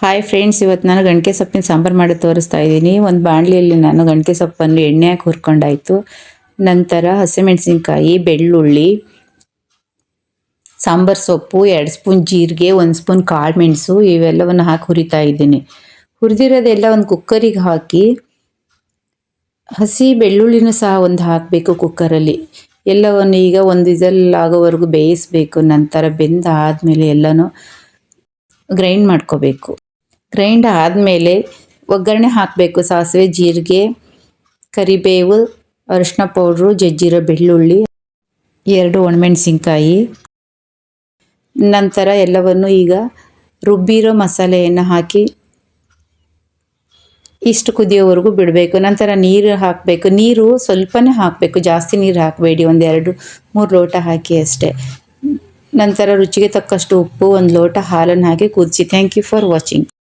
Hi friends ಇವತ್ತು ನಾನು ಗಣಕೆ ಸೊಪ್ಪಿನ ಸಾಂಬಾರು ಮಾಡಿ ತೋರಿಸ್ತಾ ಇದ್ದೀನಿ. ಒಂದು ಬಾಣಲಿಯಲ್ಲಿ ನಾನು ಗಣಕೆ ಸೊಪ್ಪನ್ನು ಎಣ್ಣೆ ಹಾಕಿ ಹುರ್ಕೊಂಡಾಯಿತು. ನಂತರ ಹಸಿಮೆಣಸಿನ್ಕಾಯಿ ಬೆಳ್ಳುಳ್ಳಿ, ಸಾಂಬಾರು ಸೊಪ್ಪು, ಎರಡು ಸ್ಪೂನ್ ಜೀರಿಗೆ, ಒಂದು ಸ್ಪೂನ್ ಕಾಳು ಮೆಣಸು, ಇವೆಲ್ಲವನ್ನು ಹಾಕಿ ಹುರಿತಾ ಇದ್ದೀನಿ. ಹುರಿದಿರೋದೆಲ್ಲ ಒಂದು ಕುಕ್ಕರಿಗೆ ಹಾಕಿ, ಹಸಿ ಬೆಳ್ಳುಳ್ಳಿನೂ ಸಹ ಒಂದು ಹಾಕಬೇಕು ಕುಕ್ಕರಲ್ಲಿ. ಎಲ್ಲವನ್ನು ಈಗ ಒಂದು ಆಗೋವರೆಗೂ ಬೇಯಿಸಬೇಕು. ನಂತರ ಬೆಂದಾದಮೇಲೆ ಎಲ್ಲನೂ ಗ್ರೈಂಡ್ ಮಾಡ್ಕೋಬೇಕು. ಗ್ರೈಂಡ್ ಆದಮೇಲೆ ಒಗ್ಗರಣೆ ಹಾಕಬೇಕು. ಸಾಸಿವೆ, ಜೀರಿಗೆ, ಕರಿಬೇವು ಅರಿಶಿನ ಪೌಡ್ರು, ಜಜ್ಜಿರೋ ಬೆಳ್ಳುಳ್ಳಿ, ಎರಡು ಒಣಮೆಣಸಿನ್ಕಾಯಿ. ನಂತರ ಎಲ್ಲವನ್ನು ಈಗ ರುಬ್ಬಿರೋ ಮಸಾಲೆಯನ್ನು ಹಾಕಿ ಇಷ್ಟು ಕುದಿಯೋವರೆಗೂ ಬಿಡಬೇಕು. ನಂತರ ನೀರು ಹಾಕಬೇಕು. ನೀರು ಸ್ವಲ್ಪನೇ ಹಾಕಬೇಕು. ಜಾಸ್ತಿ ನೀರು ಹಾಕಬೇಡಿ. ಒಂದೆರಡು ಮೂರು ಲೋಟ ಹಾಕಿ ಅಷ್ಟೇ. ನಂತರ ರುಚಿಗೆ ತಕ್ಕಷ್ಟು ಉಪ್ಪು, ಒಂದು ಲೋಟ ಹಾಲನ್ನು ಹಾಕಿ ಕುದಿಸಿ. Thank you for watching